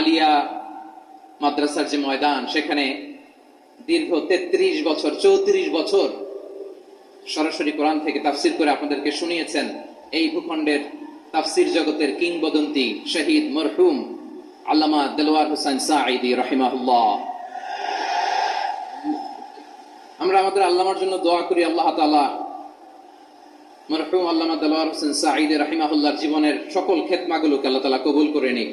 আলিয়া মাদ্রাসার যে ময়দান, সেখানে দীর্ঘ তেত্রিশ বছর, চৌত্রিশ বছর সরাসরি কোরআন থেকে তাফসির করে আপনাদেরকে শুনিয়েছেন। এই ভূখণ্ডের তাফসির জগতের কিংবদন্তি শহীদ মরহুম আল্লামা দেলোয়ার হোসেন সাঈদি, রহিমাহুল্লাহ। আমরা আমাদের আল্লামার জন্য দোয়া করি, আল্লাহ তাআলা মরহুম আল্লামা দেলোয়ার হোসেন সাঈদি, রহিমাহুল্লাহর জীবনের সকল খেদমাগুলোকে আল্লাহ তাআলা কবুল করে নিক।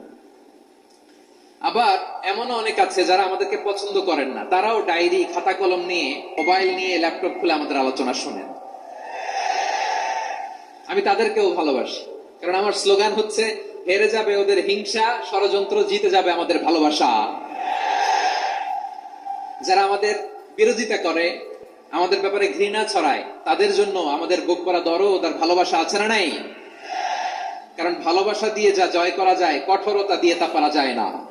আবার এমনও অনেক আছে যারা আমাদেরকে পছন্দ করেন না। তারাও ডায়েরি খাতা কলম নিয়ে, মোবাইল নিয়ে, ল্যাপটপ খুলে আমাদের আলোচনা শোনেন। আমি তাদেরকেও ভালোবাসি। কারণ আমার স্লোগান হচ্ছে, হেরে যাবে ওদের হিংসা, ষড়যন্ত্র জিতে যাবে আমাদের ভালোবাসা। যারা আমাদের বিরোধিতা করে, আমাদের ব্যাপারে ঘৃণা ছড়ায়, তাদের জন্য আমাদের বুক করা দরও তার ভালোবাসা আছে না নাই? কারণ ভালোবাসা দিয়ে যা জয় করা যায়, কঠোরতা দিয়ে তা করা যায় না।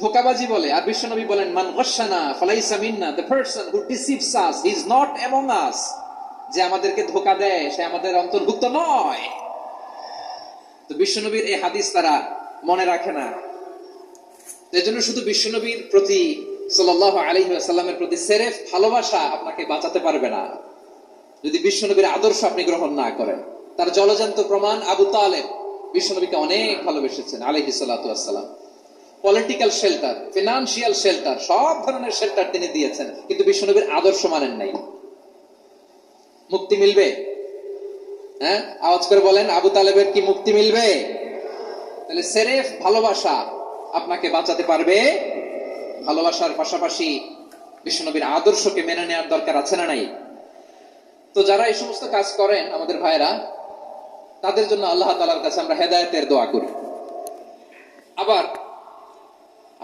ধোকাবাজি বলে। আর বিশ্বনবী বলেন, মান গসানা ফালাইসা মিন্না the person who deceives us is not among us যে আমাদেরকে ধোকা দেয়, সে আমাদের অন্তর্ভুক্ত নয়। তো বিশ্বনবীর এই হাদিস তারা মনে রাখে না। তো এজন্য শুধু বিশ্বনবীর প্রতি ওয়াসাল্লামের প্রতি সেরেফ ভালোবাসা আপনাকে বাঁচাতে পারবে না। যদি বিশ্বনবীর আদর্শ আপনি গ্রহণ না করেন। তার জলজান্ত প্রমাণ আবু তালেব বিশ্বনবীকে অনেক ভালোবেসেছেন সাল্লাতু ওয়াসসালাম। পলিটিক্যাল শেল্টার ফিনান্সিয়াল শেল্টার সব ধরনের শেল্টার তিনি দিয়েছেন, কিন্তু বিশ্বনবীর আদর্শ মানেন নাই। মুক্তি মিলবে? হ্যাঁ? আওয়াজ করে বলেন, আবু তালেবের কি মুক্তি মিলবে? তাহলে সেরেফ ভালোবাসা আপনাকে বাঁচাতে পারবে? ভালোবাসার পাশাপাশি বিশ্বনবীর আদর্শকে মেনে নেওয়ার দরকার আছে না নাই? তো যারা এই সমস্ত কাজ করেন, আমাদের ভাইরা তাদের জন্য আল্লাহ তালার কাছে আমরা হেদায়তের দোয়া করি। আবার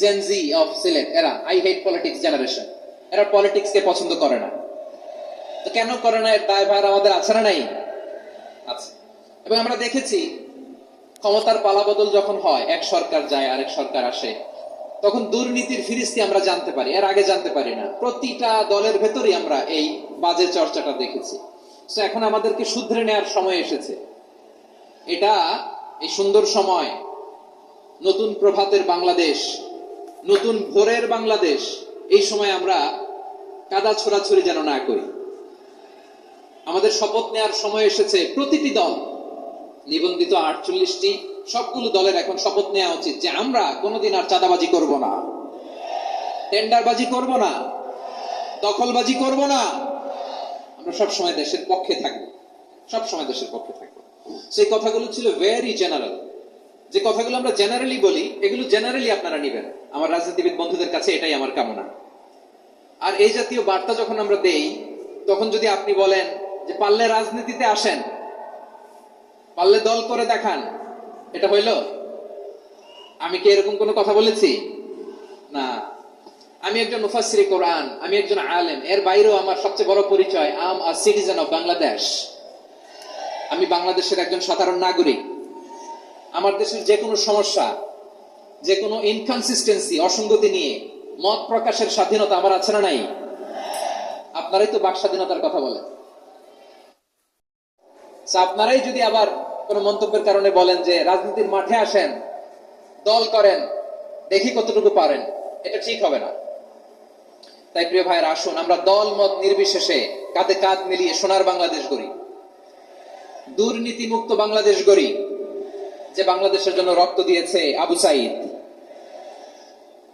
জেনজি অফ সিলেট এরা আই হেট পলিটিক্স জেনারেশন এরা পলিটিক্স কে পছন্দ করে না। তো কেন করে না? এর দায়ভার আমাদের আছে না নাই? আছে। এবং আমরা দেখেছি, ক্ষমতার পালাবদল যখন হয়, এক সরকার যায়, আরেক সরকার আসে, তখন দুর্নীতির ফিরিস্তি আমরা জানতে পারি, এর আগে জানতে পারি না। প্রতিটা দলের ভেতরেই আমরা এই বাজে চর্চাটা দেখেছি। তো এখন আমাদেরকে শুধরে নেওয়ার সময় এসেছে। এটা এই সুন্দর সময়, নতুন প্রভাতের বাংলাদেশ নতুন ভোরের বাংলাদেশ, এই সময় আমরা কাদা ছোড়াছুড়ি যেন না করি। আমাদের শপথ নেওয়ার সময় এসেছে প্রতিটি দল। নিবন্ধিত আটচল্লিশটি, সবগুলো দলের এখন শপথ নেওয়া উচিত যে আমরা কোনোদিন আর চাঁদাবাজি করব না। টেন্ডারবাজি করব না। দখলবাজি করব না। আমরা সব সময় দেশের পক্ষে থাকব। সব সময় দেশের পক্ষে থাকব। সেই কথাগুলো ছিল ভেরি জেনারেল যে কথাগুলো আমরা জেনারেলি বলি, এগুলো জেনারেলি আপনারা নিবেন। আমার রাজনীতিবিদ বন্ধুদের কাছে এটাই আমার কামনা। আর এই জাতীয় বার্তা যখন আমরা দেই, তখন যদি আপনি বলেন যে পারলে রাজনীতিতে আসেন, পারলে দল করে দেখান, এটা হইল? আমি কি এরকম কোনো কথা বলেছি? না। আমি একজন মুফাসসিরি কোরআন, আমি একজন আলেম, এর বাইরেও আমার সবচেয়ে বড় পরিচয় I'm a citizen of Bangladesh আমি বাংলাদেশের একজন সাধারণ নাগরিক। আমার দেশের যে কোনো সমস্যা যে কোনো ইনকনসিস্টেন্সি অসঙ্গতি নিয়ে মত প্রকাশের স্বাধীনতা আমার আছে না নাই? আপনারাই তো বাক স্বাধীনতার কথা বলেন। আপনারাই যদি আবার কোন মন্তব্যের কারণে বলেন যে রাজনীতির মাঠে আসেন, দল করেন, দেখি কতটুকু পারেন, এটা ঠিক হবে না। তাই প্রিয় ভাইয়ের, আসুন, আমরা দল, মত নির্বিশেষে কাঁধে কাঁধ মিলিয়ে সোনার বাংলাদেশ গড়ি। দুর্নীতি মুক্ত বাংলাদেশ গড়ি, যে বাংলাদেশের জন্য রক্ত দিয়েছে আবু সাইদ।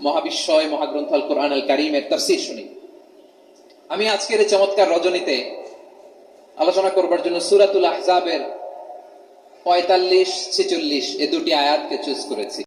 মহাবিশ্বয় মহাগ্রন্থ আল কোরআন আল কারিমের তফসির শুনি। আমি আজকের এই চমৎকার রজনীতে আলোচনা করবার জন্য সুরাতুল আহজাবের পঁয়তাল্লিশ ছেচল্লিশ এ দুটি আয়াতকে চুজ করেছি।